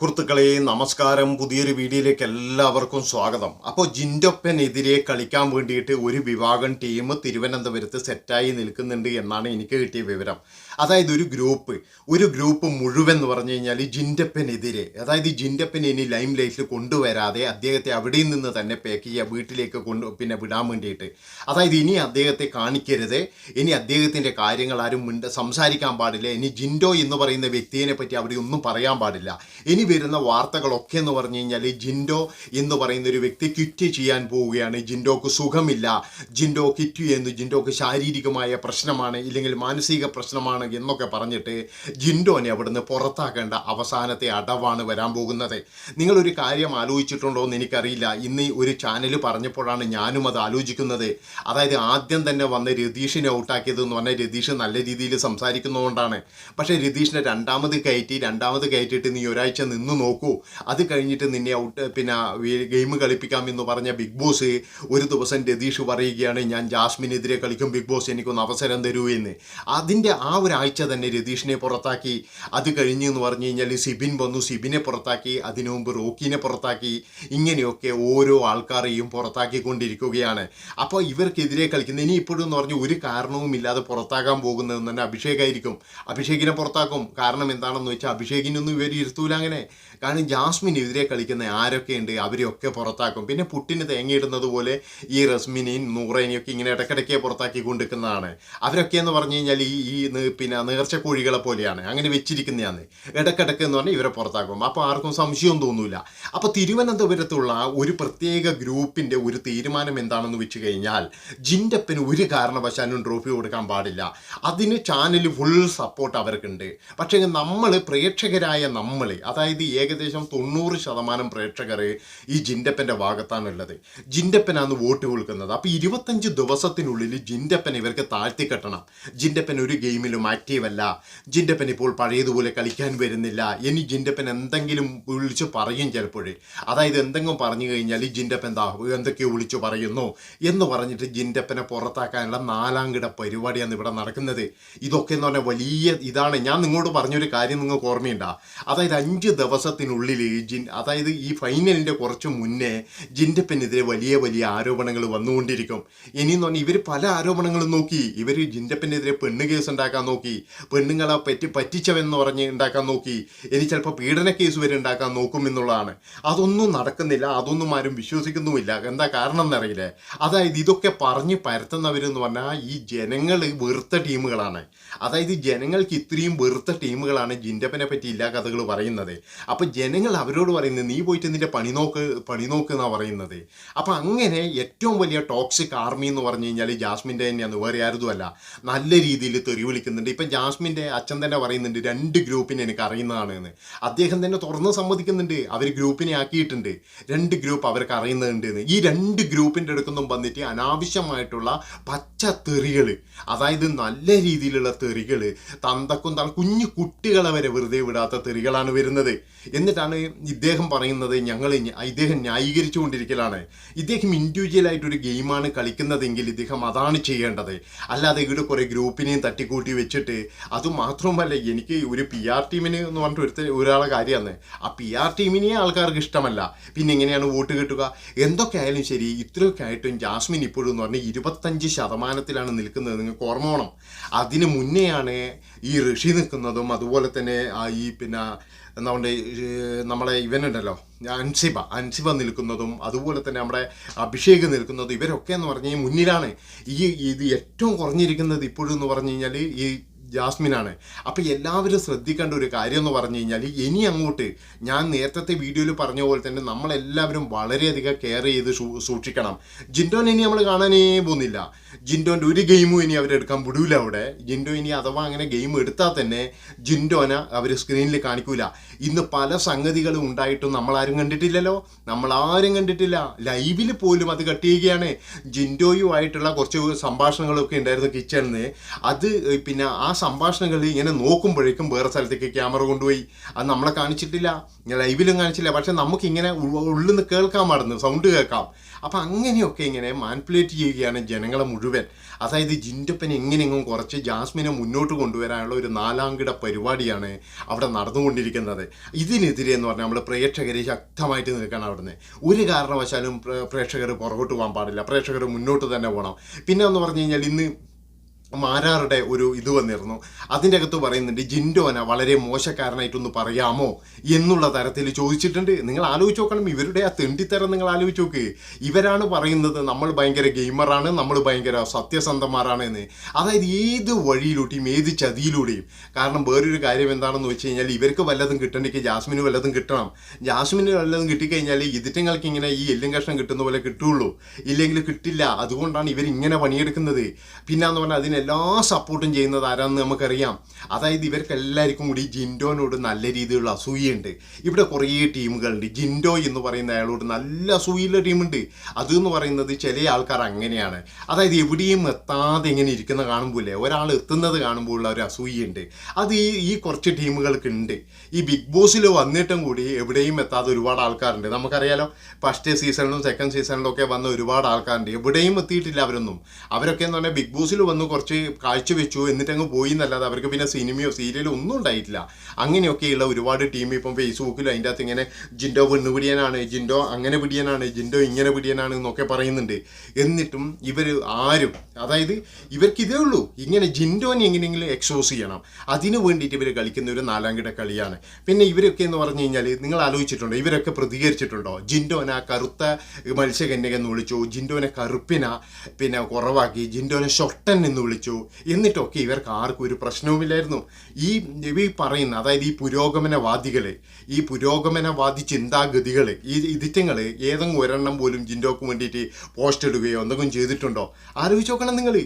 സുഹൃത്തുക്കളെ നമസ്കാരം. പുതിയൊരു വീഡിയോയിലേക്ക് എല്ലാവർക്കും സ്വാഗതം. അപ്പോൾ ജിൻഡൊപ്പനെതിരെ കളിക്കാൻ വേണ്ടിയിട്ട് ഒരു വിഭാഗം ടീം തിരുവനന്തപുരത്ത് സെറ്റായി നിൽക്കുന്നുണ്ട് എന്നാണ് എനിക്ക് കിട്ടിയ വിവരം. അതായത് ഒരു ഗ്രൂപ്പ്. ഒരു ഗ്രൂപ്പ് മുഴുവൻ എന്ന് പറഞ്ഞു കഴിഞ്ഞാൽ ജിൻഡപ്പനെതിരെ. അതായത് ജിൻഡപ്പനെ ഇനി ലൈം ലൈറ്റിൽ കൊണ്ടുവരാതെ അദ്ദേഹത്തെ അവിടെ നിന്ന് തന്നെ പാക്ക് ചെയ്യുക വീട്ടിലേക്ക് കൊണ്ട് പിന്നെ വിടാൻ വേണ്ടിയിട്ട്. അതായത് ഇനി അദ്ദേഹത്തെ കാണിക്കരുത്. ഇനി അദ്ദേഹത്തിന്റെ കാര്യങ്ങൾ ആരും മിണ്ട സംസാരിക്കാൻ പാടില്ല. ഇനി ജിൻഡോ എന്ന് പറയുന്ന വ്യക്തിയെ പറ്റി അവിടെ ഒന്നും പറയാൻ പാടില്ല. ഇനി വരുന്ന വാർത്തകളൊക്കെ എന്ന് പറഞ്ഞു കഴിഞ്ഞാൽ ജിൻഡോ എന്ന് പറയുന്ന ഒരു വ്യക്തി ക്വിറ്റ് ചെയ്യാൻ പോവുകയാണ്. ജിൻഡോക്ക് സുഖമില്ല. ജിൻഡോ ക്വിറ്റ് ചെയ്യുന്നു. ജിൻഡോക്ക് ശാരീരികമായ പ്രശ്നമാണ് ഇല്ലെങ്കിൽ മാനസിക പ്രശ്നമാണ് എന്നൊക്കെ പറഞ്ഞിട്ട് ജിൻഡോനെ അവിടുന്ന് പുറത്താക്കേണ്ട അവസാനത്തെ അടവാണ് വരാൻ പോകുന്നത്. നിങ്ങളൊരു കാര്യം ആലോചിച്ചിട്ടുണ്ടോ എന്ന് എനിക്കറിയില്ല. ഇന്ന് ഒരു ചാനൽ പറഞ്ഞപ്പോഴാണ് ഞാനും അത് ആലോചിക്കുന്നത്. അതായത് ആദ്യം തന്നെ വന്ന് രതീഷിനെ ഔട്ടാക്കിയത് എന്ന് പറഞ്ഞാൽ രതീഷ് നല്ല രീതിയിൽ സംസാരിക്കുന്നതുകൊണ്ടാണ്. പക്ഷേ രതീഷിനെ രണ്ടാമത് കയറ്റി രണ്ടാമത് കയറ്റിയിട്ട് നീ ഒരാഴ്ച നിന്ന് നോക്കൂ. അത് കഴിഞ്ഞിട്ട് നിന്നെ ഔട്ട് പിന്നെ ഗെയിം കളിപ്പിക്കാം എന്ന് പറഞ്ഞ ബിഗ് ബോസ് ഒരു ദിവസം രതീഷ് പറയുകയാണ് ഞാൻ ജാസ്മിനെതിരെ കളിക്കും ബിഗ് ബോസ് എനിക്കൊന്ന് അവസരം തരൂ എന്ന്. അതിന്റെ ആ ഒരാഴ്ച തന്നെ രതീഷിനെ പുറത്താക്കി. അത് കഴിഞ്ഞ് എന്ന് പറഞ്ഞു കഴിഞ്ഞാൽ സിബിൻ വന്നു സിബിനെ പുറത്താക്കി. അതിനു മുമ്പ് റോക്കിനെ പുറത്താക്കി. ഇങ്ങനെയൊക്കെ ഓരോ ആൾക്കാരെയും പുറത്താക്കിക്കൊണ്ടിരിക്കുകയാണ്. അപ്പോൾ ഇവർക്കെതിരെ കളിക്കുന്ന ഇനി ഇപ്പോഴും എന്ന് പറഞ്ഞു ഒരു കാരണവും ഇല്ലാതെ പുറത്താക്കാൻ പോകുന്നത് തന്നെ അഭിഷേകായിരിക്കും അഭിഷേകിനെ പുറത്താക്കും. കാരണം എന്താണെന്ന് വെച്ചാൽ അഭിഷേകിനൊന്നും ഇവർ ഇരുത്തൂല അങ്ങനെ. കാരണം ജാസ്മിനെതിരെ കളിക്കുന്ന ആരൊക്കെ ആരൊക്കെയുണ്ട് അവരെയൊക്കെ പുറത്താക്കും. പിന്നെ പുട്ടിന് തേങ്ങയിടുന്നത് പോലെ ഈ റസ്മിനെയും ഒക്കെ ഇങ്ങനെ ഇടയ്ക്കിടയ്ക്ക് പുറത്താക്കി കൊണ്ടിരിക്കുന്നതാണ് അവരൊക്കെ എന്ന് പറഞ്ഞു കഴിഞ്ഞാൽ ഈ ഈ പിന്നെ നേർച്ച കോഴികളെ പോലെയാണ്. അങ്ങനെ വെച്ചിരിക്കുന്നതാണ്. ഇടയ്ക്കിടയ്ക്ക് എന്ന് പറഞ്ഞാൽ ഇവരെ പുറത്താക്കും. അപ്പോൾ ആർക്കും സംശയവും തോന്നൂല. അപ്പോൾ തിരുവനന്തപുരത്തുള്ള ഒരു പ്രത്യേക ഗ്രൂപ്പിന്റെ ഒരു തീരുമാനം എന്താണെന്ന് വെച്ച് കഴിഞ്ഞാൽ ജിൻഡപ്പിന് ഒരു കാരണവശാലും ട്രോഫി കൊടുക്കാൻ പാടില്ല. അതിന് ചാനൽ ഫുൾ സപ്പോർട്ട് അവർക്കുണ്ട്. പക്ഷേ നമ്മൾ പ്രേക്ഷകരായ നമ്മൾ അതായത് ഏകദേശം തൊണ്ണൂറ് ശതമാനം പ്രേക്ഷകർ ഈ ജിൻഡപ്പന്റെ ഭാഗത്താണുള്ളത് ജിൻഡപ്പനാണ് വോട്ട് കൊടുക്കുന്നത്. അപ്പോൾ ഇരുപത്തഞ്ച് ദിവസത്തിനുള്ളിൽ ജിൻഡപ്പൻ ഇവർക്ക് താഴ്ത്തി കെട്ടണം. ജിൻഡപ്പൻ ഒരു ഗെയിമിലും ആക്റ്റീവ് അല്ല. ജിൻഡപ്പൻ ഇപ്പോൾ പഴയതുപോലെ കളിക്കാൻ വരുന്നില്ല. ഇനി ജിൻഡപ്പൻ എന്തെങ്കിലും വിളിച്ച് പറയും ചിലപ്പോഴേ. അതായത് എന്തെങ്കിലും പറഞ്ഞു കഴിഞ്ഞാൽ ഈ ജിൻഡപ്പൻ എന്താ എന്തൊക്കെയോ വിളിച്ചു പറയുന്നു എന്ന് പറഞ്ഞിട്ട് ജിൻഡപ്പനെ പുറത്താക്കാനുള്ള നാലാം കിട പരിപാടിയാണ് ഇവിടെ നടക്കുന്നത്. ഇതൊക്കെ എന്ന് പറഞ്ഞാൽ വലിയ ഇതാണ്. ഞാൻ നിങ്ങളോട് പറഞ്ഞൊരു കാര്യം നിങ്ങൾക്ക് ഓർമ്മയുണ്ടാ? അതായത് അഞ്ച് ദിവസത്തിനുള്ളിൽ ജിൻ അതായത് ഈ ഫൈനലിന്റെ കുറച്ച് മുന്നേ ജിൻഡപ്പനെതിരെ വലിയ വലിയ ആരോപണങ്ങൾ വന്നുകൊണ്ടിരിക്കും. ഇനിയെന്ന് പറഞ്ഞാൽ ഇവർ പല ആരോപണങ്ങളും നോക്കി. ഇവർ ജിൻഡപ്പനെതിരെ പെണ്ണ് കേസ് ഉണ്ടാക്കാൻ നോക്കി. പെണ്ണുങ്ങളെ പറ്റി പറ്റിച്ചവെന്ന് പറഞ്ഞ് ഉണ്ടാക്കാൻ നോക്കി. ഇനി ചിലപ്പോൾ പീഡന കേസ് വരെ ഉണ്ടാക്കാൻ നോക്കും എന്നുള്ളതാണ്. അതൊന്നും നടക്കുന്നില്ല. അതൊന്നും ആരും വിശ്വസിക്കുന്നുമില്ല. എന്താ കാരണം എന്നറിയില്ലേ? അതായത് ഇതൊക്കെ പറഞ്ഞ് പരത്തുന്നവരെന്ന് പറഞ്ഞാൽ ഈ ജനങ്ങൾ വെറുത്ത ടീമുകളാണ്. അതായത് ജനങ്ങൾക്ക് ഇത്രയും വെറുത്ത ടീമുകളാണ് ജിൻഡപ്പനെ പറ്റി ഇല്ലാ കഥകൾ പറയുന്നത്. അപ്പോൾ ജനങ്ങൾ അവരോട് പറയുന്നത് നീ പോയിട്ട് നിന്റെ പണി നോക്ക് പണി നോക്ക് എന്നാണ് പറയുന്നത്. അപ്പോൾ അങ്ങനെ ഏറ്റവും വലിയ ടോക്സിക് ആർമി എന്ന് പറഞ്ഞു കഴിഞ്ഞാൽ ജാസ്മിന്റെ തന്നെയാണ് വേറെ ആരുതുമല്ല നല്ല രീതിയിൽ തെറി വിളിക്കുന്നുണ്ട്. ഇപ്പം ജാസ്മിന്റെ അച്ഛൻ തന്നെ പറയുന്നുണ്ട് രണ്ട് ഗ്രൂപ്പിനെ എനിക്ക് അറിയുന്നതാണ് എന്ന് അദ്ദേഹം തന്നെ തുറന്ന് സമ്മതിക്കുന്നുണ്ട് അവർ ഗ്രൂപ്പിനെ ആക്കിയിട്ടുണ്ട്. രണ്ട് ഗ്രൂപ്പ് അവർക്ക് അറിയുന്നുണ്ട് എന്ന് ഈ രണ്ട് ഗ്രൂപ്പിന്റെ അടുക്കൊന്നും വന്നിട്ട് അനാവശ്യമായിട്ടുള്ള പച്ച തെറികൾ അതായത് നല്ല രീതിയിലുള്ള തെറികൾ തന്തക്കും കുഞ്ഞു കുട്ടികളെ വരെ വെറുതെ വിടാത്ത തെറികളാണ് വരുന്നത്. എന്നിട്ടാണ് ഇദ്ദേഹം പറയുന്നത് ഞങ്ങൾ ഇദ്ദേഹം ന്യായീകരിച്ചുകൊണ്ടിരിക്കലാണ്. ഇദ്ദേഹം ഇൻഡിവിജ്വലായിട്ടൊരു ഗെയിമാണ് കളിക്കുന്നതെങ്കിൽ ഇദ്ദേഹം അതാണ് ചെയ്യേണ്ടത്. അല്ലാതെ ഇവിടെ കുറേ ഗ്രൂപ്പിനെയും തട്ടിക്കൂട്ടി വെച്ചിട്ട് അതുമാത്രമല്ല എനിക്ക് ഒരു പി ആർ ടീമിന് എന്ന് പറഞ്ഞിട്ട് ഒരുത്ത ഒരാളെ കാര്യമാണ്. ആ പി ആർ ടീമിനെ ആൾക്കാർക്ക് ഇഷ്ടമല്ല. പിന്നെ എങ്ങനെയാണ് വോട്ട് കിട്ടുക? എന്തൊക്കെ ആയാലും ശരി ഇത്രയൊക്കെ ആയിട്ടും ജാസ്മിൻ ഇപ്പോഴും എന്ന് പറഞ്ഞാൽ ഇരുപത്തഞ്ച് ശതമാനത്തിലാണ് നിൽക്കുന്നത്. നിങ്ങൾക്ക് ഓർമ്മ വേണം. അതിന് മുന്നെയാണ് ഈ ഋഷി നിൽക്കുന്നതും അതുപോലെ തന്നെ ആ ഈ പിന്നെ നമ്മുടെ നമ്മളെ ഇവനുണ്ടല്ലോ അൻസിബ അൻസിബ നിൽക്കുന്നതും അതുപോലെ തന്നെ നമ്മുടെ അഭിഷേക് നിൽക്കുന്നതും ഇവരൊക്കെ എന്ന് പറഞ്ഞാൽ മുന്നിലാണ്. ഈ ഇത് ഏറ്റവും കുറഞ്ഞിരിക്കുന്നത് എന്ന് പറഞ്ഞു കഴിഞ്ഞാൽ ഈ ജാസ്മിനാണ്. അപ്പോൾ എല്ലാവരും ശ്രദ്ധിക്കേണ്ട ഒരു കാര്യം എന്ന് പറഞ്ഞു കഴിഞ്ഞാൽ ഇനി അങ്ങോട്ട് ഞാൻ നേരത്തെ വീഡിയോയിൽ പറഞ്ഞ പോലെ തന്നെ നമ്മളെല്ലാവരും വളരെയധികം കെയർ ചെയ്ത് സൂക്ഷിക്കണം. ജിൻഡോൻ ഇനി നമ്മൾ കാണാനേ പോകുന്നില്ല. ജിൻഡോന്റെ ഒരു ഗെയിമും ഇനി അവരെടുക്കാൻ വിടൂല അവിടെ. ജിൻഡോ ഇനി അഥവാ അങ്ങനെ ഗെയിം എടുത്താൽ തന്നെ ജിൻഡോനെ അവർ സ്ക്രീനിൽ കാണിക്കൂല. ഇന്ന് പല സംഗതികളും ഉണ്ടായിട്ടും നമ്മളാരും കണ്ടിട്ടില്ലല്ലോ. നമ്മളാരും കണ്ടിട്ടില്ല. ലൈവിൽ പോലും അത് കട്ട് ചെയ്യുകയാണ് ജിൻഡോയുമായിട്ടുള്ള കുറച്ച് സംഭാഷണങ്ങളൊക്കെ ഉണ്ടായിരുന്നു കിച്ചണിന്ന് അത് പിന്നെ ആ സംഭാഷണങ്ങൾ ഇങ്ങനെ നോക്കുമ്പോഴേക്കും വേറെ സ്ഥലത്തേക്ക് ക്യാമറ കൊണ്ടുപോയി. അത് നമ്മളെ കാണിച്ചിട്ടില്ല. ലൈവിലും കാണിച്ചില്ല. പക്ഷെ നമുക്ക് ഇങ്ങനെ ഉള്ളിൽ നിന്ന് കേൾക്കാൻ പാടുന്നു. സൗണ്ട് കേൾക്കാം. അപ്പം അങ്ങനെയൊക്കെ ഇങ്ങനെ മാനിപ്പുലേറ്റ് ചെയ്യുകയാണ് ജനങ്ങളെ മുഴുവൻ. അതായത് ജിൻഡപ്പൻ എങ്ങനെയെങ്കിലും കുറച്ച് ജാസ്മിനെ മുന്നോട്ട് കൊണ്ടുവരാനുള്ള ഒരു നാലാംകിട പരിപാടിയാണ് അവിടെ നടന്നുകൊണ്ടിരിക്കുന്നത്. ഇതിനെതിരെ എന്ന് പറഞ്ഞാൽ നമ്മൾ പ്രേക്ഷകരെ ശക്തമായിട്ട് നിൽക്കണം അവിടുന്ന്. ഒരു കാരണവശാലും പ്രേക്ഷകർ പുറകോട്ട് പോകാൻ പാടില്ല. പ്രേക്ഷകർ മുന്നോട്ട് തന്നെ പോകണം. പിന്നെ എന്ന് പറഞ്ഞു കഴിഞ്ഞാൽ ഇന്ന് മാരാറുടെ ഒരു ഇത് വന്നിരുന്നു. അതിന്റെ അകത്ത് പറയുന്നുണ്ട് ജിൻഡോന വളരെ മോശക്കാരനായിട്ടൊന്ന് പറയാമോ? എന്നുള്ള തരത്തിൽ ചോദിച്ചിട്ടുണ്ട്. നിങ്ങൾ ആലോചിച്ച് നോക്കണം ഇവരുടെ ആ തെണ്ടിത്തരം നിങ്ങൾ ആലോചിച്ച് നോക്ക്. ഇവരാണ് പറയുന്നത് നമ്മൾ ഭയങ്കര ഗെയിമറാണ് നമ്മൾ ഭയങ്കര സത്യസന്ധന്മാരാണ് എന്ന് അതായത് ഏത് വഴിയിലൂടെയും ഏത് ചതിയിലൂടെയും. കാരണം വേറൊരു കാര്യം എന്താണെന്ന് വെച്ച് കഴിഞ്ഞാൽ ഇവർക്ക് വല്ലതും കിട്ടണമെങ്കിൽ ജാസ്മിന് വല്ലതും കിട്ടണം. ജാസ്മിന് വല്ലതും കിട്ടിക്കഴിഞ്ഞാൽ ഇതിറ്റങ്ങൾക്ക് ഇങ്ങനെ ഈ എല്ലും കഷ്ണം കിട്ടുന്ന പോലെ കിട്ടുള്ളൂ. ഇല്ലെങ്കിൽ കിട്ടില്ല. അതുകൊണ്ടാണ് ഇവർ ഇങ്ങനെ പണിയെടുക്കുന്നത്. പിന്നെന്ന് പറഞ്ഞാൽ അതിന് എല്ലാ സപ്പോർട്ടും ചെയ്യുന്നത് ആരാന്ന് നമുക്കറിയാം. അതായത് ഇവർക്ക് എല്ലാവർക്കും കൂടി ജിൻഡോനോട് നല്ല രീതിയിലുള്ള അസൂയുണ്ട് ഇവിടെ കുറേ ടീമുകളുണ്ട്. ജിൻഡോ എന്ന് പറയുന്ന അയാളോട് നല്ല അസൂയുള്ള ടീമുണ്ട്. അതെന്ന് പറയുന്നത് ചില ആൾക്കാർ അങ്ങനെയാണ്. അതായത് എവിടെയും എത്താതെ ഇങ്ങനെ ഇരിക്കുന്ന കാണുമ്പോഴേ ഒരാൾ എത്തുന്നത് കാണുമ്പോൾ ഉള്ള ഒരു അസൂയുണ്ട് അത് ഈ ഈ കുറച്ച് ടീമുകൾക്ക് ഉണ്ട് ഈ ബിഗ് ബോസിൽ വന്നിട്ടും കൂടി എവിടെയും എത്താതെ ഒരുപാട് ആൾക്കാരുണ്ട്. നമുക്കറിയാലോ ഫസ്റ്റ് സീസണിലും സെക്കൻഡ് സീസണിലും ഒക്കെ വന്ന ഒരുപാട് ആൾക്കാരുണ്ട്. എവിടെയും എത്തിയിട്ടില്ല അവരൊന്നും. അവരൊക്കെ എന്ന് പറഞ്ഞാൽ ബിഗ് ബോസിൽ വന്ന് കുറച്ച് കാഴ്ചവെച്ചു എന്നിട്ട് അങ്ങ് പോയി എന്നല്ലാതെ അവർക്ക് പിന്നെ സിനിമയോ സീരിയലോ ഒന്നും ഉണ്ടായിട്ടില്ല. അങ്ങനെയൊക്കെയുള്ള ഒരുപാട് ടീം ഇപ്പം ഫേസ്ബുക്കിലും അതിന്റെ അകത്ത് ഇങ്ങനെ ജിൻഡോ പെണ്ണ് പിടിയനാണ് ജിൻഡോ അങ്ങനെ പിടിയനാണ് ജിൻഡോ ഇങ്ങനെ പിടിയനാണ് എന്നൊക്കെ പറയുന്നുണ്ട്. എന്നിട്ടും ഇവർ ആരും അതായത് ഇവർക്ക് ഇതേ ഉള്ളൂ ഇങ്ങനെ ജിൻഡോനെ എങ്ങനെയെങ്കിലും എക്സോസ് ചെയ്യണം. അതിനു വേണ്ടിയിട്ട് ഇവർ കളിക്കുന്ന ഒരു നാലാം കിട കളിയാണ്. പിന്നെ ഇവരൊക്കെ എന്ന് പറഞ്ഞു കഴിഞ്ഞാൽ നിങ്ങൾ ആലോചിച്ചിട്ടുണ്ടോ? ഇവരൊക്കെ പ്രതികരിച്ചിട്ടുണ്ടോ? ജിൻഡോനെ കറുത്ത മത്സ്യകന്യക എന്ന് വിളിച്ചു ജിൻഡോനെ കറുപ്പിന പിന്നെ കുറവാക്കി ജിൻഡോനെ ഷൊട്ടൻ എന്ന് വിളിച്ചു. എന്നിട്ടൊക്കെ ഇവർക്ക് ആർക്കും ഒരു പ്രശ്നവുമില്ലായിരുന്നു. ഈ ഈ പറയുന്ന അതായത് ഈ പുരോഗമനവാദികൾ ഈ പുരോഗമനവാദി ചിന്താഗതികൾ ഈ ഇതിറ്റങ്ങൾ ഏതെങ്കിലും ഒരെണ്ണം പോലും ജിൻഡോക്ക് വേണ്ടിയിട്ട് പോസ്റ്റ് ഇടുകയോ എന്തെങ്കിലും ചെയ്തിട്ടുണ്ടോ? ആലോചിച്ച് നോക്കണം നിങ്ങൾ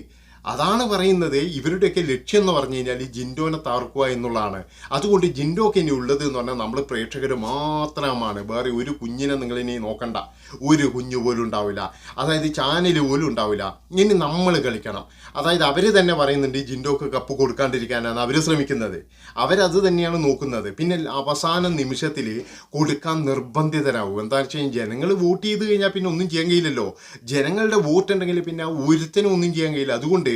അതാണ് പറയുന്നത് ഇവരുടെയൊക്കെ ലക്ഷ്യം എന്ന് പറഞ്ഞു കഴിഞ്ഞാൽ ഈ ജിൻഡോനെ തകർക്കുക എന്നുള്ളതാണ്. അതുകൊണ്ട് ജി.ൻഡോക്ക് ഇനി ഉള്ളത് എന്ന് പറഞ്ഞാൽ നമ്മൾ പ്രേക്ഷകർ മാത്രമാണ്. വേറെ ഒരു കുഞ്ഞിനെ നിങ്ങൾ ഇനി നോക്കണ്ട. ഒരു കുഞ്ഞു പോലും ഉണ്ടാവില്ല. അതായത് ചാനൽ പോലും ഉണ്ടാവില്ല. ഇനി നമ്മൾ കളിക്കണം. അതായത് അവർ തന്നെ പറയുന്നുണ്ട് ജിൻഡോക്ക് കപ്പ് കൊടുക്കാണ്ടിരിക്കാനാണ് അവർ ശ്രമിക്കുന്നത്. അവരത് തന്നെയാണ് നോക്കുന്നത്. പിന്നെ അവസാന നിമിഷത്തിൽ കൊടുക്കാൻ നിർബന്ധിതരാകും എന്താ വെച്ച് കഴിഞ്ഞാൽ ജനങ്ങൾ വോട്ട് ചെയ്ത് കഴിഞ്ഞാൽ പിന്നെ ഒന്നും ചെയ്യാൻ കഴിയില്ലല്ലോ. ജനങ്ങളുടെ വോട്ട് ഉണ്ടെങ്കിൽ പിന്നെ ഒരുത്തനും ഒന്നും ചെയ്യാൻ കഴിയില്ല. അതുകൊണ്ട്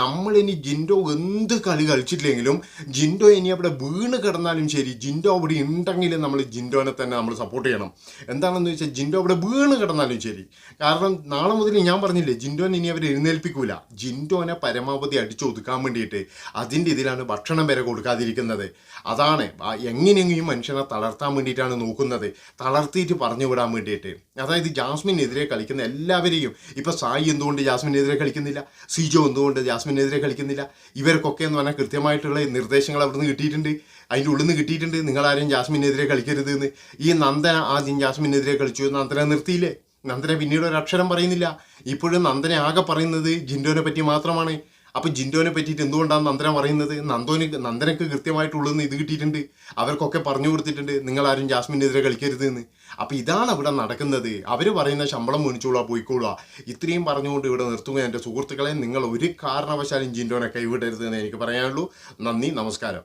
നമ്മളിനി ജിൻഡോ എന്ത് കളി കളിച്ചിട്ടില്ലെങ്കിലും ജിൻഡോ ഇനി അവിടെ വീണ് കിടന്നാലും ശരി ജിൻഡോ അവിടെ ഉണ്ടെങ്കിൽ നമ്മൾ ജിൻഡോനെ തന്നെ നമ്മൾ സപ്പോർട്ട് ചെയ്യണം. എന്താണെന്ന് വെച്ചാൽ ജിൻഡോ അവിടെ വീണ് കിടന്നാലും ശരി. കാരണം നാളെ മുതൽ ഞാൻ പറഞ്ഞില്ലേ ജിൻഡോനെ ഇനി അവർ എഴുന്നേൽപ്പിക്കൂല. ജിൻഡോനെ പരമാവധി അടിച്ചു ഒതുക്കാൻ വേണ്ടിയിട്ട് അതിന്റെ ഇതിലാണ് ഭക്ഷണം വരെ കൊടുക്കാതിരിക്കുന്നത്. അതാണ് എങ്ങനെയെങ്കിലും മനുഷ്യനെ തളർത്താൻ വേണ്ടിയിട്ടാണ് നോക്കുന്നത്. തളർത്തിയിട്ട് പറഞ്ഞു വിടാൻ വേണ്ടിയിട്ട്. അതായത് ജാസ്മിനെതിരെ കളിക്കുന്ന എല്ലാവരെയും ഇപ്പോൾ സായി എന്തുകൊണ്ട് ജാസ്മിനെതിരെ കളിക്കുന്നില്ല? സിജോ എന്തുകൊണ്ട് ജാസ്മിനെതിരെ കളിക്കുന്നില്ല. ഇവർക്കൊക്കെ എന്ന് പറഞ്ഞാൽ കൃത്യമായിട്ടുള്ള നിർദ്ദേശങ്ങൾ അവിടുന്ന് കിട്ടിയിട്ടുണ്ട്. അതിന്റെ ഉള്ളിൽ നിന്ന് കിട്ടിയിട്ടുണ്ട്. നിങ്ങളാരും ജാസ്മിനെതിരെ കളിക്കരുത് എന്ന് ഈ നന്ദന ആദ്യം ജാസ്മിനെതിരെ കളിച്ചു. നന്ദന നിർത്തിയില്ലേ? നന്ദന പിന്നീട് ഒരു അക്ഷരം പറയുന്നില്ല. ഇപ്പോഴും നന്ദന ആകെ പറയുന്നത് ജിൻഡോനെ പറ്റി മാത്രമാണ്. അപ്പൊ ജിൻഡോനെ പറ്റിയിട്ട് എന്തുകൊണ്ടാണ് നന്ദന പറയുന്നത്? നന്ദോന് നന്ദനക്ക് കൃത്യമായിട്ടുള്ളതെന്ന് ഇത് കിട്ടിയിട്ടുണ്ട്. അവർക്കൊക്കെ പറഞ്ഞു കൊടുത്തിട്ടുണ്ട് നിങ്ങൾ ആരും ജാസ്മിനെതിരെ കളിക്കരുത് എന്ന് അപ്പൊ ഇതാണ് ഇവിടെ നടക്കുന്നത്. അവർ പറയുന്ന ശമ്പളം മേടിച്ചോളാ പോയിക്കോളുക ഇത്രയും പറഞ്ഞുകൊണ്ട് ഇവിടെ നിർത്തുക എന്റെ സുഹൃത്തുക്കളെ. നിങ്ങൾ ഒരു കാരണവശാലും ജിൻഡോനെ കൈവിടരുത് എന്ന് എനിക്ക് പറയാനുള്ളൂ. നന്ദി നമസ്കാരം.